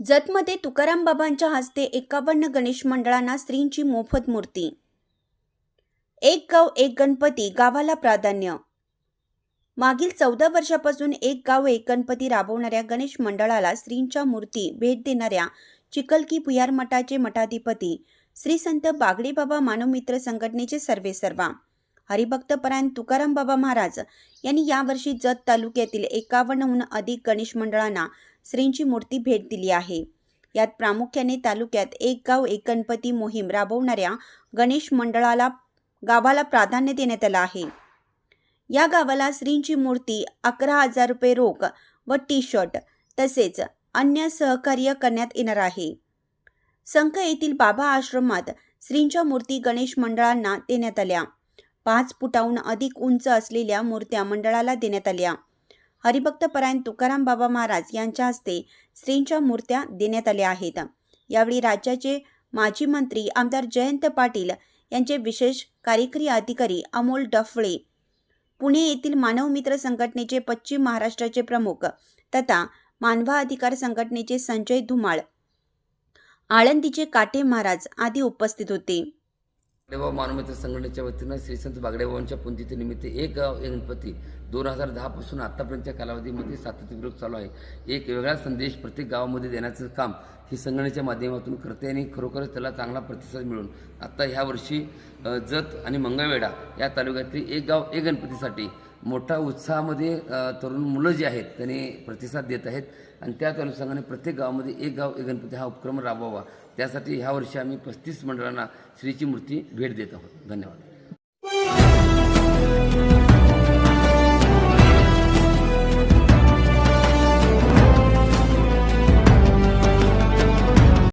जतमध्ये तुकाराम बाबांच्या हस्ते एकावन्न गणेश मंडळांना स्त्रींची मोफत मूर्ती. एक गाव एक गणपती गावाला प्राधान्य. मागील चौदा वर्षापासून एक गाव एक गणपती राबवणाऱ्या गणेश मंडळाला स्त्रींच्या मूर्ती भेट देणाऱ्या चिकलकी पुयार मठाचे मठाधिपती श्री संत बागडे बाबा मानवमित्र संघटनेचे सर्वेसर्वा. हरिभक्तपरायण तुकाराम बाबा महाराज यांनी यावर्षी जत तालुक्यातील एकावन्नहून अधिक गणेश मंडळांना श्रींची मूर्ती भेट दिली आहे. यात प्रामुख्याने तालुक्यात एक गाव एक गणपती मोहीम राबवणाऱ्या गणेश मंडळाला गावाला प्राधान्य देण्यात आलं आहे. या गावाला श्रींची मूर्ती अकरा हजार रुपये रोख व टी शर्ट तसेच अन्य सहकार्य करण्यात येणार आहे. संख येथील बाबा आश्रमात श्रींच्या मूर्ती गणेश मंडळांना देण्यात आल्या. पाच फुटाहून अधिक उंच असलेल्या मूर्त्या मंडळाला देण्यात आल्या. हरिभक्तपरायण तुकाराम बाबा महाराज यांच्या हस्ते श्रींच्या मूर्त्या देण्यात आल्या आहेत. यावेळी राज्याचे माजी मंत्री आमदार जयंत पाटील यांचे विशेष कार्यकारी अधिकारी अमोल डफळे पुणे येथील मानवमित्र संघटनेचे पश्चिम महाराष्ट्राचे प्रमुख तथा मानवा अधिकार संघटनेचे संजय धुमाळ आळंदीचे काटे महाराज आदी उपस्थित होते. बागडेबाव मानवमित्र संघटनेच्या वतीनं श्री संत बागडेबाबांच्या पुंजितीनिमित्त एक गाव एक गणपती दोन हजार दहापासून आत्तापर्यंतच्या कालावधीमध्ये सातत्यपूर्वक चालू आहे. एक वेगळा संदेश प्रत्येक गावामध्ये देण्याचं काम ही संघटनेच्या माध्यमातून करते आणि खरोखरच त्याला चांगला प्रतिसाद मिळून आत्ता ह्या वर्षी जत आणि मंगळवेढा या तालुक्यातील एक गाव एक गणपतीसाठी मोठा उत्साहामध्ये तरुण मुलं जी आहेत त्यांनी प्रतिसाद देत आहेत. आणि त्याच अनुषंगाने प्रत्येक गावामध्ये एक गाव एक गणपती हा उपक्रम राबवावा. त्यासाठी ह्या वर्षी आम्ही पस्तीस मंडळांना श्रीची मूर्ती भेट देत आहोत. धन्यवाद.